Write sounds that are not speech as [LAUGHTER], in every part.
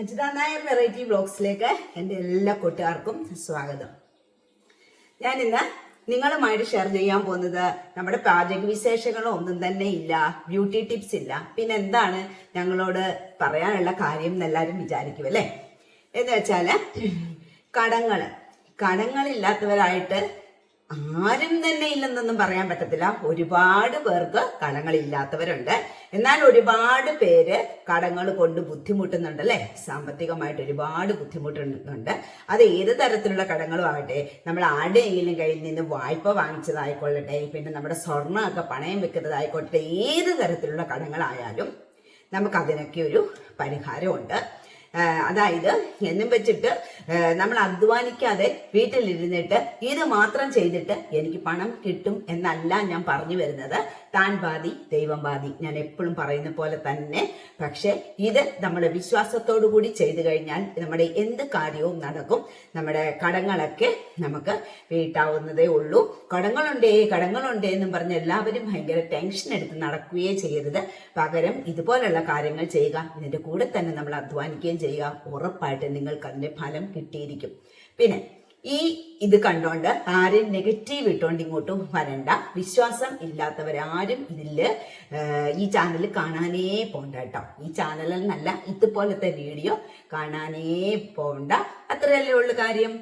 Ajitha variety ബ്ലോഗ്സിലേക്ക് എന്റെ എല്ലാ കൂട്ടുകാർക്കും സ്വാഗതം. ഞാൻ ഇന്ന് നിങ്ങളുമായിട്ട് ഷെയർ ചെയ്യാൻ പോകുന്നത് നമ്മുടെ പാചക വിശേഷങ്ങളോ ഒന്നും തന്നെ ഇല്ല ബ്യൂട്ടി ടിപ്സ് ഇല്ല. പിന്നെ എന്താണ് ഞങ്ങളോട് പറയാനുള്ള കാര്യം എന്നെല്ലാവരും വിചാരിക്കും അല്ലേ? എന്ന് വെച്ചാൽ കടങ്ങൾ. കടങ്ങളില്ലാത്തവരായിട്ട് ആരും തന്നെ ഇല്ലെന്നൊന്നും പറയാൻ പറ്റത്തില്ല. ഒരുപാട് പേർക്ക് കടങ്ങളില്ലാത്തവരുണ്ട് എന്നാൽ ഒരുപാട് പേര് കടങ്ങൾ കൊണ്ട് ബുദ്ധിമുട്ടുന്നുണ്ട് അല്ലെ? സാമ്പത്തികമായിട്ട് ഒരുപാട് ബുദ്ധിമുട്ടുന്നുണ്ട്. അത് ഏത് തരത്തിലുള്ള കടങ്ങളും ആകട്ടെ നമ്മൾ ആരുടെയെങ്കിലും കയ്യിൽ നിന്ന് വായ്പ വാങ്ങിച്ചതായിക്കൊള്ളട്ടെ പിന്നെ നമ്മുടെ സ്വർണമൊക്കെ പണയം വെക്കുന്നതായിക്കോട്ടെ ഏത് തരത്തിലുള്ള കടങ്ങളായാലും നമുക്കതിനൊക്കെ ഒരു പരിഹാരമുണ്ട്. അതായത് എന്നും വെച്ചിട്ട് നമ്മൾ അധ്വാനിക്കാതെ വീട്ടിലിരുന്നിട്ട് ഇത് മാത്രം ചെയ്തിട്ട് എനിക്ക് പണം കിട്ടും എന്നല്ല ഞാൻ പറഞ്ഞു വരുന്നത്. താൻ ബാധി ദൈവം ബാധി. ഞാൻ എപ്പോഴും പറയുന്ന പോലെ തന്നെ. പക്ഷെ ഇത് നമ്മൾ വിശ്വാസത്തോടു കൂടി ചെയ്തു കഴിഞ്ഞാൽ നമ്മുടെ എന്ത് കാര്യവും നടക്കും. നമ്മുടെ കടങ്ങളൊക്കെ നമുക്ക് വീട്ടാവുന്നതേ ഉള്ളൂ. കടങ്ങളുണ്ടേ കടങ്ങളുണ്ടേ എന്നും പറഞ്ഞ് എല്ലാവരും ഭയങ്കര ടെൻഷൻ എടുത്ത് നടക്കുകയേ ചെയ്യരുത്. പകരം ഇതുപോലുള്ള കാര്യങ്ങൾ ചെയ്യുക. ഇതിന്റെ കൂടെ തന്നെ നമ്മൾ അധ്വാനിക്കുകയും ചെയ്യുക. ഉറപ്പായിട്ട് നിങ്ങൾക്ക് അതിന്റെ ഫലം കിട്ടിയിരിക്കും. പിന്നെ ഈ ഇത് കണ്ടോണ്ട് ആരും നെഗറ്റീവ് ഇട്ടോണ്ട് ഇങ്ങോട്ടും വരണ്ട. വിശ്വാസം ഇല്ലാത്തവരാരും ഇതിൽ ഈ ചാനൽ കാണാനേ പോണ്ട കേട്ടോ. ഈ ചാനലിൽ നല്ല ഇതുപോലത്തെ വീഡിയോ കാണാനേ പോണ്ട. അത്രയല്ലേ ഉള്ളു കാര്യം.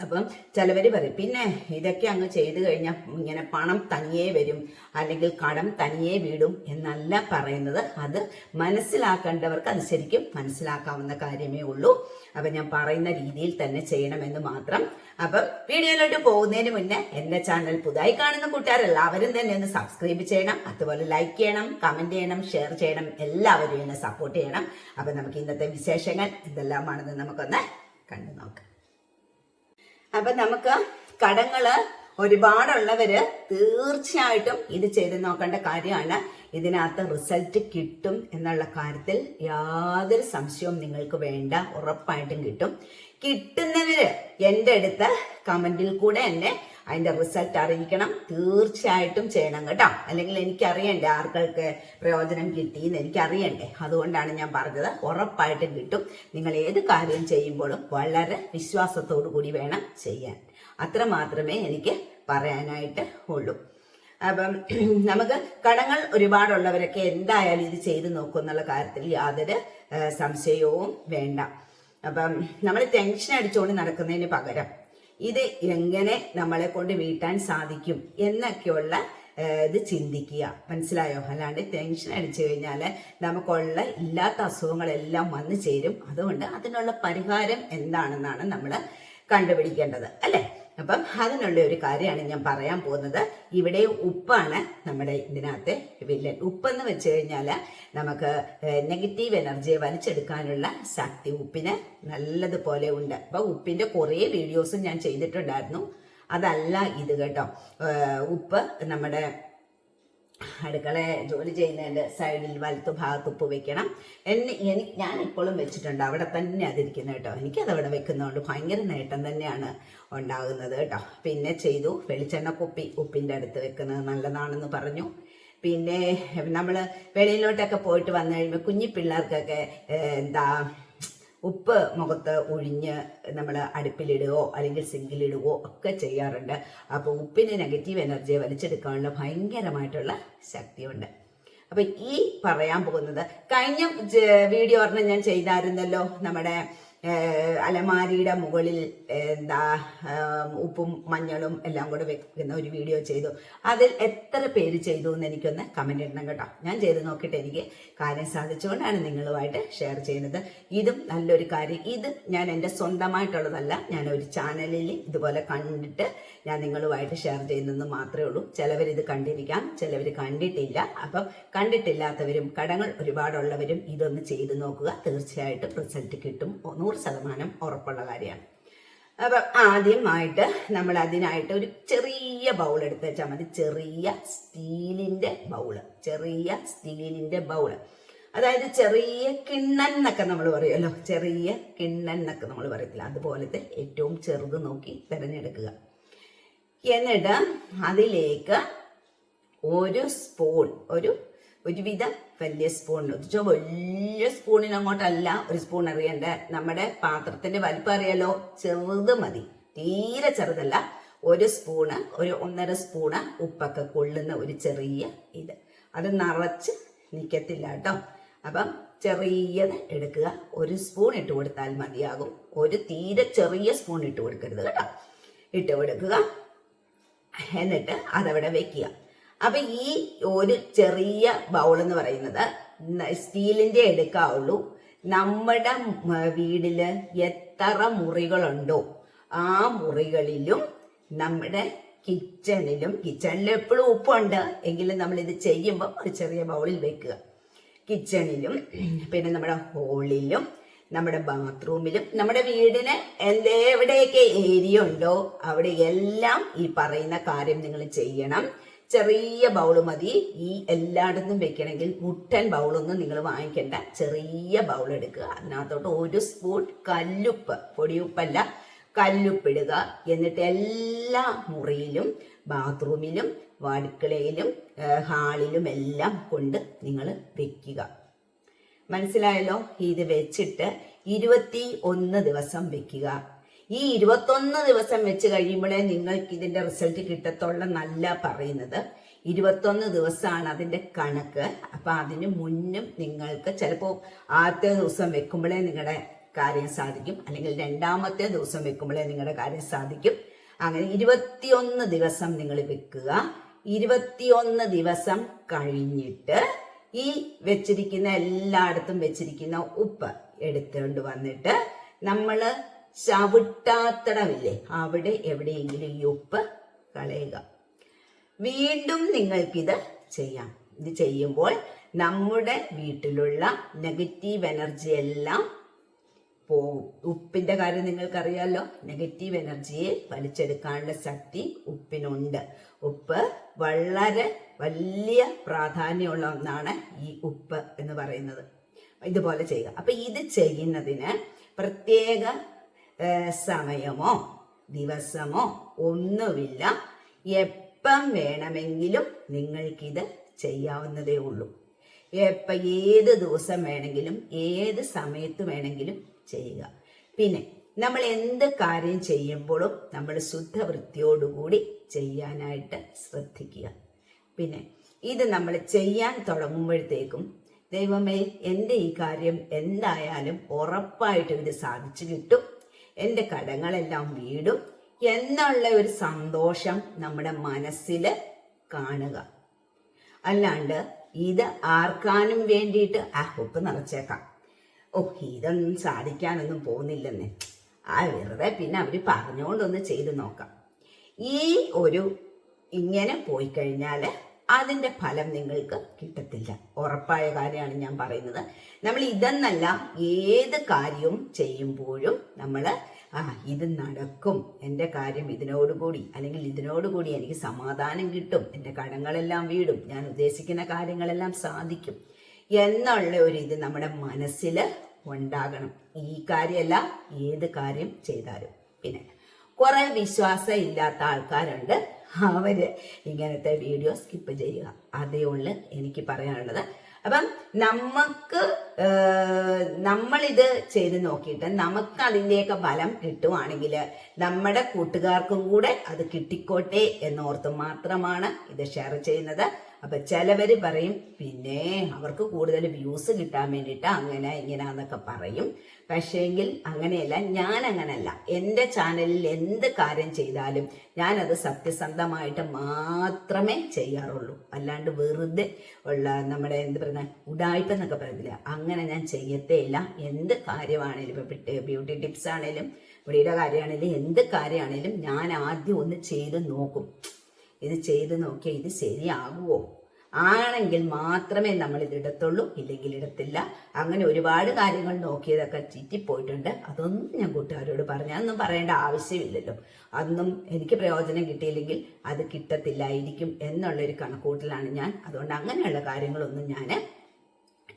അപ്പം ചിലവർ പറയും. പിന്നെ ഇതൊക്കെ അങ്ങ് ചെയ്തു കഴിഞ്ഞാൽ ഇങ്ങനെ പണം തനിയേ വരും. അല്ലെങ്കിൽ കടം തനിയേ വീടും എന്നല്ല പറയുന്നത്. അത് മനസ്സിലാക്കേണ്ടവർക്ക് അത് ശരിക്കും മനസ്സിലാക്കാവുന്ന കാര്യമേ ഉള്ളൂ. അപ്പം ഞാൻ പറയുന്ന രീതിയിൽ തന്നെ ചെയ്യണമെന്ന് മാത്രം. അപ്പം വീഡിയോയിലോട്ട് പോകുന്നതിന് മുന്നേ എന്റെ ചാനൽ പുതുതായി കാണുന്ന കൂട്ടുകാരെല്ലാവരും തന്നെ ഒന്ന് സബ്സ്ക്രൈബ് ചെയ്യണം. അതുപോലെ ലൈക്ക് ചെയ്യണം കമന്റ് ചെയ്യണം ഷെയർ ചെയ്യണം. എല്ലാവരും എന്നെ സപ്പോർട്ട് ചെയ്യണം. അപ്പം നമുക്ക് ഇന്നത്തെ വിശേഷങ്ങൾ എന്തെല്ലാമാണെന്ന് നമുക്കൊന്ന് കണ്ടു നോക്കാം അപ്പൊ നമുക്ക് കടങ്ങൾ ഒരുപാടുള്ളവര് തീർച്ചയായിട്ടും ഇത് ചെയ്ത് നോക്കേണ്ട കാര്യമാണ്. ഇതിനകത്ത് റിസൾട്ട് കിട്ടും എന്നുള്ള കാര്യത്തിൽ യാതൊരു സംശയവും നിങ്ങൾക്ക് വേണ്ട ഉറപ്പായിട്ടും കിട്ടും. കിട്ടുന്നവര് എന്റെ അടുത്ത് കമന്റിൽ കൂടെ എന്നെ അതിന്റെ റിസൾട്ട് അറിയിക്കണം. തീർച്ചയായിട്ടും ചെയ്യണം കേട്ടോ. അല്ലെങ്കിൽ എനിക്ക് അറിയണ്ടേ ആർക്കൊക്കെ പ്രയോജനം കിട്ടിയെന്ന് എനിക്ക് അറിയണ്ടേ അതുകൊണ്ടാണ് ഞാൻ പറഞ്ഞത് ഉറപ്പായിട്ടും കിട്ടും. നിങ്ങൾ ഏത് കാര്യം ചെയ്യുമ്പോഴും വളരെ വിശ്വാസത്തോടു കൂടി വേണം ചെയ്യാൻ. അത്ര മാത്രമേ എനിക്ക് പറയാനായിട്ട് ഉള്ളൂ. അപ്പം [CLEARS THROAT] നമുക്ക് കടങ്ങൾ ഒരുപാടുള്ളവരൊക്കെ എന്തായാലും ഇത് ചെയ്തു നോക്കും എന്നുള്ള കാര്യത്തിൽ യാതൊരു സംശയവും വേണ്ട. അപ്പം നമ്മൾ ടെൻഷൻ അടിച്ചുകൊണ്ട് നടക്കുന്നതിന് പകരം ഇത് എങ്ങനെ നമ്മളെ കൊണ്ട് വീട്ടാൻ സാധിക്കും എന്നൊക്കെയുള്ള ഇത് ചിന്തിക്കുക. മനസ്സിലായോ? അല്ലാണ്ട് ടെൻഷൻ അടിച്ചു കഴിഞ്ഞാൽ നമുക്കുള്ള ഇല്ലാത്ത അസുഖങ്ങളെല്ലാം വന്നു ചേരും. അതുകൊണ്ട് അതിനുള്ള പരിഹാരം എന്താണെന്നാണ് നമ്മൾ കണ്ടുപിടിക്കേണ്ടത്. അല്ലേ? അപ്പം അതിനുള്ള ഒരു കാര്യമാണ് ഞാൻ പറയാൻ പോകുന്നത്. ഇവിടെ ഉപ്പാണ് നമ്മുടെ ഇതിനകത്തെ വില്ലൻ. ഉപ്പെന്ന് വെച്ച് കഴിഞ്ഞാൽ നമുക്ക് നെഗറ്റീവ് എനർജിയെ വലിച്ചെടുക്കാനുള്ള ശക്തി ഉപ്പിന് നല്ലതുപോലെ ഉണ്ട്. അപ്പം ഉപ്പിന്റെ കുറേ വീഡിയോസും ഞാൻ ചെയ്തിട്ടുണ്ടായിരുന്നു. അതല്ല ഇത് കേട്ടോ. ഉപ്പ് നമ്മുടെ അടുക്കള ജോലി ചെയ്യുന്നതിന്റെ സൈഡിൽ വലത്ത് ഭാഗത്ത് ഉപ്പ് വെക്കണം. എന്നെ എനിക്ക് ഞാൻ ഇപ്പോഴും വെച്ചിട്ടുണ്ട്. അവിടെ തന്നെ അതിരിക്കുന്നത് കേട്ടോ. എനിക്കത് അവിടെ വെക്കുന്നതുകൊണ്ട് ഭയങ്കര നേട്ടം തന്നെയാണ് ഉണ്ടാകുന്നത് കേട്ടോ. പിന്നെ ചെയ്തു. വെളിച്ചെണ്ണ കുപ്പി ഉപ്പിന്റെ അടുത്ത് വെക്കുന്നത് നല്ലതാണെന്ന് പറഞ്ഞു. പിന്നെ നമ്മൾ വെളിയിലോട്ടൊക്കെ പോയിട്ട് വന്നു കഴിയുമ്പോൾ കുഞ്ഞി പിള്ളേർക്കൊക്കെ എന്താ ഉപ്പ് മുഖത്ത് ഒഴിഞ്ഞ് നമ്മൾ അടുപ്പിലിടുകയോ അല്ലെങ്കിൽ സിങ്കിലിടുകയോ ഒക്കെ ചെയ്യാറുണ്ട്. അപ്പോൾ ഉപ്പിന് നെഗറ്റീവ് എനർജിയെ വലിച്ചെടുക്കാനുള്ള ഭയങ്കരമായിട്ടുള്ള ശക്തിയുണ്ട്. അപ്പം ഈ പറയാൻ പോകുന്നത് കഴിഞ്ഞ വീഡിയോ ഒരെണ്ണം ഞാൻ ചെയ്തായിരുന്നല്ലോ നമ്മുടെ അലമാരിയുടെ മുകളിൽ എന്താ ഉപ്പും മഞ്ഞളും എല്ലാം കൂടെ വെക്കുന്ന ഒരു വീഡിയോ ചെയ്തു. അതിൽ എത്ര പേര് ചെയ്തു എന്ന് എനിക്കൊന്ന് കമന്റ് ഇടണം കേട്ടോ. ഞാൻ ചെയ്ത് നോക്കിയിട്ട് എനിക്ക് കാര്യം സാധിച്ചുകൊണ്ടാണ് നിങ്ങളുമായിട്ട് ഷെയർ ചെയ്യുന്നത്. ഇതും നല്ലൊരു കാര്യം. ഇത് ഞാൻ എന്റെ സ്വന്തമായിട്ടുള്ളതല്ല. ഞാൻ ഒരു ചാനലിൽ ഇതുപോലെ കണ്ടിട്ട് ഞാൻ നിങ്ങളുമായിട്ട് ഷെയർ ചെയ്യുന്നതെന്ന് മാത്രമേ ഉള്ളൂ. ചിലവർ ഇത് കണ്ടിരിക്കാം ചിലവർ കണ്ടിട്ടില്ല. അപ്പം കണ്ടിട്ടില്ലാത്തവരും കടങ്ങൾ ഒരുപാടുള്ളവരും ഇതൊന്ന് ചെയ്തു നോക്കുക. തീർച്ചയായിട്ടും റിസൾട്ട് കിട്ടും. നൂറ് ശതമാനം ഉറപ്പുള്ള കാര്യമാണ്. അപ്പം ആദ്യമായിട്ട് നമ്മൾ അതിനായിട്ട് ഒരു ചെറിയ ബൗൾ എടുത്ത് വെച്ചാൽ മതി. ചെറിയ സ്റ്റീലിന്റെ ബൗൾ ചെറിയ സ്റ്റീലിന്റെ ബൗൾ അതായത് ചെറിയ കിണ്ണൻ എന്നൊക്കെ നമ്മൾ പറയുമല്ലോ. ചെറിയ കിണ്ണൻ എന്നൊക്കെ നമ്മൾ പറയത്തില്ല. അതുപോലത്തെ ഏറ്റവും ചെറുത് നോക്കി തിരഞ്ഞെടുക്കുക. എന്നിട്ട് അതിലേക്ക് ഒരു സ്പൂൺ ഒരു ഒരുവിധം വലിയ സ്പൂൺ വെച്ചാൽ വലിയ സ്പൂണിന് അങ്ങോട്ടല്ല ഒരു സ്പൂൺ അറിയണ്ട? നമ്മുടെ പാത്രത്തിന്റെ വലിപ്പം അറിയാലോ? ചെറുത് മതി. തീരെ ചെറുതല്ല. ഒരു സ്പൂണ് ഒരു ഒന്നര സ്പൂണ് ഉപ്പൊക്കെ കൊള്ളുന്ന ഒരു ചെറിയ ഇത്. അത് നിറച്ച് നിൽക്കത്തില്ല കേട്ടോ. അപ്പം ചെറിയത് എടുക്കുക. ഒരു സ്പൂൺ ഇട്ട് കൊടുത്താൽ മതിയാകും. ഒരു തീരെ ചെറിയ സ്പൂൺ ഇട്ട് കൊടുക്കരുത് കേട്ടോ. ഇട്ട് കൊടുക്കുക. എന്നിട്ട് അതവിടെ വെക്കുക. അപ്പൊ ഈ ഒരു ചെറിയ ബൗൾ എന്ന് പറയുന്നത് സ്റ്റീലിന്റെ എടുക്കാവുള്ളൂ. നമ്മുടെ വീടിൽ എത്ര മുറികളുണ്ടോ ആ മുറികളിലും നമ്മുടെ കിച്ചണിലും കിച്ചണിൽ എപ്പോഴും ഉപ്പുണ്ട്. എങ്കിലും നമ്മൾ ഇത് ചെയ്യുമ്പോൾ ഒരു ചെറിയ ബൗളിൽ വെക്കുക. കിച്ചണിലും പിന്നെ നമ്മുടെ ഹോളിലും നമ്മുടെ ബാത്റൂമിലും നമ്മുടെ വീടിന് എന്തെവിടെയൊക്കെ ഏരിയ ഉണ്ടോ അവിടെ എല്ലാം ഈ പറയുന്ന കാര്യം നിങ്ങൾ ചെയ്യണം. ചെറിയ ബൗൾ മതി. ഈ എല്ലായിടത്തും വെക്കണമെങ്കിൽ മുട്ടൻ ബൗളൊന്നും നിങ്ങൾ വാങ്ങിക്കേണ്ട. ചെറിയ ബൗൾ എടുക്കുക. അതിനകത്തോട്ട് ഒരു സ്പൂൺ കല്ലുപ്പ് പൊടിയുപ്പല്ല കല്ലുപ്പിടുക. എന്നിട്ട് എല്ലാ മുറിയിലും ബാത്റൂമിലും അടുക്കളയിലും ഹാളിലും എല്ലാം കൊണ്ട് നിങ്ങൾ വെക്കുക. മനസ്സിലായല്ലോ? ഇത് വെച്ചിട്ട് ഇരുപത്തി ഒന്ന് ദിവസം വെക്കുക. ഈ ഇരുപത്തൊന്ന് ദിവസം വെച്ച് കഴിയുമ്പോഴേ നിങ്ങൾക്ക് ഇതിന്റെ റിസൾട്ട് കിട്ടത്തോളം നല്ല പറയുന്നത്. ഇരുപത്തൊന്ന് ദിവസമാണ് അതിന്റെ കണക്ക്. അപ്പൊ അതിന് മുന്നും നിങ്ങൾക്ക് ചിലപ്പോൾ ആദ്യത്തെ ദിവസം വെക്കുമ്പോഴേ നിങ്ങളുടെ കാര്യം സാധിക്കും. അല്ലെങ്കിൽ രണ്ടാമത്തെ ദിവസം വെക്കുമ്പോഴേ നിങ്ങളുടെ കാര്യം സാധിക്കും. അങ്ങനെ ഇരുപത്തിയൊന്ന് ദിവസം നിങ്ങൾ വെക്കുക. ഇരുപത്തിയൊന്ന് ദിവസം കഴിഞ്ഞിട്ട് ഈ വെച്ചിരിക്കുന്ന എല്ലായിടത്തും വെച്ചിരിക്കുന്ന ഉപ്പ് എടുത്തുകൊണ്ട് വന്നിട്ട് നമ്മൾ ചവിട്ടാത്തടമില്ലേ അവിടെ എവിടെയെങ്കിലും ഈ ഉപ്പ് കളയുക. വീണ്ടും നിങ്ങൾക്കിത് ചെയ്യാം. ഇത് ചെയ്യുമ്പോൾ നമ്മുടെ വീട്ടിലുള്ള നെഗറ്റീവ് എനർജി എല്ലാം പോകും ഉപ്പിന്റെ കാര്യം നിങ്ങൾക്കറിയാലോ. നെഗറ്റീവ് എനർജിയെ വലിച്ചെടുക്കാനുള്ള ശക്തി ഉപ്പിനുണ്ട്. ഉപ്പ് വളരെ വലിയ പ്രാധാന്യമുള്ള ഒന്നാണ് ഈ ഉപ്പ് എന്ന് പറയുന്നത്. ഇതുപോലെ ചെയ്യുക. അപ്പൊ ഇത് ചെയ്യുന്നതിന് പ്രത്യേക സമയമോ ദിവസമോ ഒന്നുമില്ല. എപ്പം വേണമെങ്കിലും നിങ്ങൾക്കിത് ചെയ്യാവുന്നതേ ഉള്ളൂ. എപ്പം ഏത് ദിവസം വേണമെങ്കിലും ഏത് സമയത്ത് വേണമെങ്കിലും ചെയ്യുക. പിന്നെ നമ്മൾ എന്ത് കാര്യം ചെയ്യുമ്പോഴും നമ്മൾ ശുദ്ധവൃത്തിയോടുകൂടി ചെയ്യാനായിട്ട് ശ്രദ്ധിക്കുക. പിന്നെ ഇത് നമ്മൾ ചെയ്യാൻ തുടങ്ങുമ്പോഴത്തേക്കും ദൈവമേ എന്റെ ഈ കാര്യം എന്തായാലും ഉറപ്പായിട്ടും ഇത് സാധിച്ചു കിട്ടും. എന്റെ കടങ്ങളെല്ലാം വീടും. എന്നുള്ള ഒരു സന്തോഷം നമ്മുടെ മനസ്സിൽ കാണുക. അല്ലാണ്ട് ഇത് ആർക്കാനും വേണ്ടിയിട്ട് ആ ഉപ്പ് നിറച്ചേക്കാം. ഓ ഇതൊന്നും സാധിക്കാനൊന്നും പോകുന്നില്ലെന്നേ. ആ വെറുതെ പിന്നെ അവർ പറഞ്ഞുകൊണ്ടൊന്ന് ചെയ്തു നോക്കാം. ഈ ഒരു ഇങ്ങനെ പോയി കഴിഞ്ഞാൽ അതിന്റെ ഫലം നിങ്ങൾക്ക് കിട്ടത്തില്ല. ഉറപ്പായ കാര്യമാണ് ഞാൻ പറയുന്നത്. നമ്മൾ ഇതെന്നല്ല ഏത് കാര്യവും ചെയ്യുമ്പോഴും നമ്മൾ ആ ഇത് നടക്കും. എന്റെ കാര്യം ഇതിനോടുകൂടി അല്ലെങ്കിൽ ഇതിനോടുകൂടി എനിക്ക് സമാധാനം കിട്ടും. എന്റെ കടങ്ങളെല്ലാം വീടും ഞാൻ ഉദ്ദേശിക്കുന്ന കാര്യങ്ങളെല്ലാം സാധിക്കും. എന്നുള്ള ഒരു ഇത് നമ്മുടെ മനസ്സിൽ ഉണ്ടാകണം. ഈ കാര്യമല്ല ഏത് കാര്യം ചെയ്താലും. പിന്നെ കുറെ വിശ്വാസം ഇല്ലാത്ത ആൾക്കാരുണ്ട്. അവർ ഇങ്ങനത്തെ വീഡിയോ സ്കിപ്പ് ചെയ്യുക. അതേ ഉള്ളു എനിക്ക് പറയാനുള്ളത്. അപ്പം നമുക്ക് നമ്മളിത് ചെയ്ത് നോക്കിയിട്ട് നമുക്ക് അതിന്റെയൊക്കെ ഫലം കിട്ടുവാണെങ്കിൽ നമ്മുടെ കൂട്ടുകാർക്കും കൂടെ അത് കിട്ടിക്കോട്ടെ എന്നോർത്ത് മാത്രമാണ് ഇത് ഷെയർ ചെയ്യുന്നത്. അപ്പൊ ചിലവര് പറയും പിന്നെ അവർക്ക് കൂടുതൽ വ്യൂസ് കിട്ടാൻ വേണ്ടിയിട്ട് അങ്ങനെ ഇങ്ങനെ എന്നൊക്കെ പറയും. പക്ഷേങ്കിൽ അങ്ങനെയല്ല ഞാൻ അങ്ങനല്ല എന്റെ ചാനലിൽ എന്ത് കാര്യം ചെയ്താലും ഞാനത് സത്യസന്ധമായിട്ട് മാത്രമേ ചെയ്യാറുള്ളൂ. അല്ലാണ്ട് വെറുതെ ഉള്ള നമ്മുടെ എന്ത് പറയുന്ന ഉടായ്പ എന്നൊക്കെ പറയത്തില്ല അങ്ങനെ ഞാൻ ചെയ്യത്തേ ഇല്ല. എന്ത് കാര്യമാണേലും ഇപ്പൊ ബ്യൂട്ടി ടിപ്സ് ആണേലും മുടിയുടെ കാര്യമാണേലും എന്ത് കാര്യമാണേലും ഞാൻ ആദ്യം ഒന്ന് ചെയ്ത് നോക്കും. ഇത് ചെയ്ത് നോക്കിയാൽ ഇത് ശരിയാകുമോ ആണെങ്കിൽ മാത്രമേ നമ്മൾ ഇത് ഇടത്തുള്ളൂ ഇല്ലെങ്കിൽ ഇടത്തില്ല. അങ്ങനെ ഒരുപാട് കാര്യങ്ങൾ നോക്കിയതൊക്കെ ചീറ്റിപ്പോയിട്ടുണ്ട്. അതൊന്നും ഞാൻ കൂട്ടുകാരോട് പറഞ്ഞു അതൊന്നും പറയേണ്ട ആവശ്യമില്ലല്ലോ. അതൊന്നും എനിക്ക് പ്രയോജനം കിട്ടിയില്ലെങ്കിൽ അത് കിട്ടത്തില്ലായിരിക്കും എന്നുള്ളൊരു കണക്കൂട്ടലാണ് ഞാൻ. അതുകൊണ്ട് അങ്ങനെയുള്ള കാര്യങ്ങളൊന്നും ഞാൻ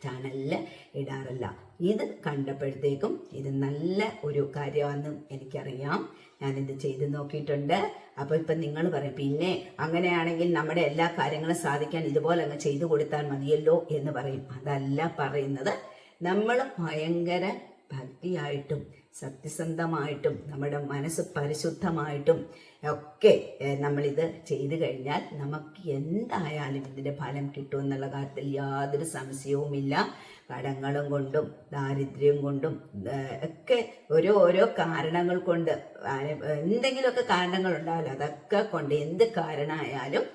ചാനലിൽ ഇടാറില്ല. ഇത് കണ്ടപ്പോഴത്തേക്കും ഇത് നല്ല ഒരു കാര്യമാണെന്ന് എനിക്കറിയാം. ഞാനിത് ചെയ്ത് നോക്കിയിട്ടുണ്ട്. അപ്പോൾ ഇപ്പം നിങ്ങൾ പറയും പിന്നെ അങ്ങനെയാണെങ്കിൽ നമ്മുടെ എല്ലാ കാര്യങ്ങളും സാധിക്കാൻ ഇതുപോലെ അങ്ങ് ചെയ്തു കൊടുത്താൽ മതിയല്ലോ എന്ന് പറയും. അതല്ല പറയുന്നത്. നമ്മൾ ഭയങ്കര ഭക്തിയായിട്ടും സത്യസന്ധമായിട്ടും നമ്മുടെ മനസ്സ് പരിശുദ്ധമായിട്ടും ഒക്കെ നമ്മളിത് ചെയ്തു കഴിഞ്ഞാൽ നമുക്ക് എന്തായാലും ഇതിന്റെ ഫലം കിട്ടുമെന്നുള്ള കാര്യത്തിൽ യാതൊരു സംശയവുമില്ല. കടങ്ങളും കൊണ്ടും ദാരിദ്ര്യം കൊണ്ടും ഒക്കെ ഓരോ ഓരോ കാരണങ്ങൾ കൊണ്ട് എന്തെങ്കിലുമൊക്കെ കാരണങ്ങൾ ഉണ്ടാവില്ല അതൊക്കെ കൊണ്ട് എന്ത് കാരണമായാലും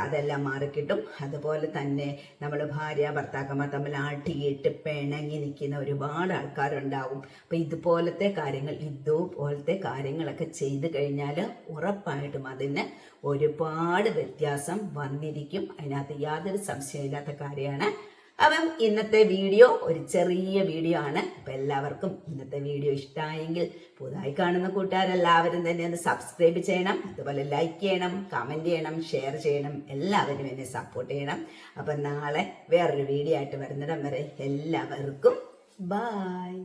അതെല്ലാം മാറിക്കിട്ടും. അതുപോലെ തന്നെ നമ്മൾ ഭാര്യ ഭർത്താക്കന്മാർ തമ്മിൽ ആട്ടിയിട്ട് പിണങ്ങി നിൽക്കുന്ന ഒരുപാട് ആൾക്കാരുണ്ടാവും. അപ്പം ഇതുപോലത്തെ കാര്യങ്ങൾ ഇതുപോലത്തെ കാര്യങ്ങളൊക്കെ ചെയ്തു കഴിഞ്ഞാൽ ഉറപ്പായിട്ടും അതിന് ഒരുപാട് വ്യത്യാസം വന്നിരിക്കും. അതിനകത്ത് യാതൊരു സംശയമില്ലാത്ത കാര്യമാണ്. അപ്പം ഇന്നത്തെ വീഡിയോ ഒരു ചെറിയ വീഡിയോ ആണ്. അപ്പം എല്ലാവർക്കും ഇന്നത്തെ വീഡിയോ ഇഷ്ടമായെങ്കിൽ പുതുതായി കാണുന്ന കൂട്ടുകാരെല്ലാവരും തന്നെ ഒന്ന് സബ്സ്ക്രൈബ് ചെയ്യണം. അതുപോലെ ലൈക്ക് ചെയ്യണം കമന്റ് ചെയ്യണം ഷെയർ ചെയ്യണം. എല്ലാവരും എന്നെ സപ്പോർട്ട് ചെയ്യണം. അപ്പം നാളെ വേറൊരു വീഡിയോ ആയിട്ട് വരുന്നിടം വരെ എല്ലാവർക്കും ബായ്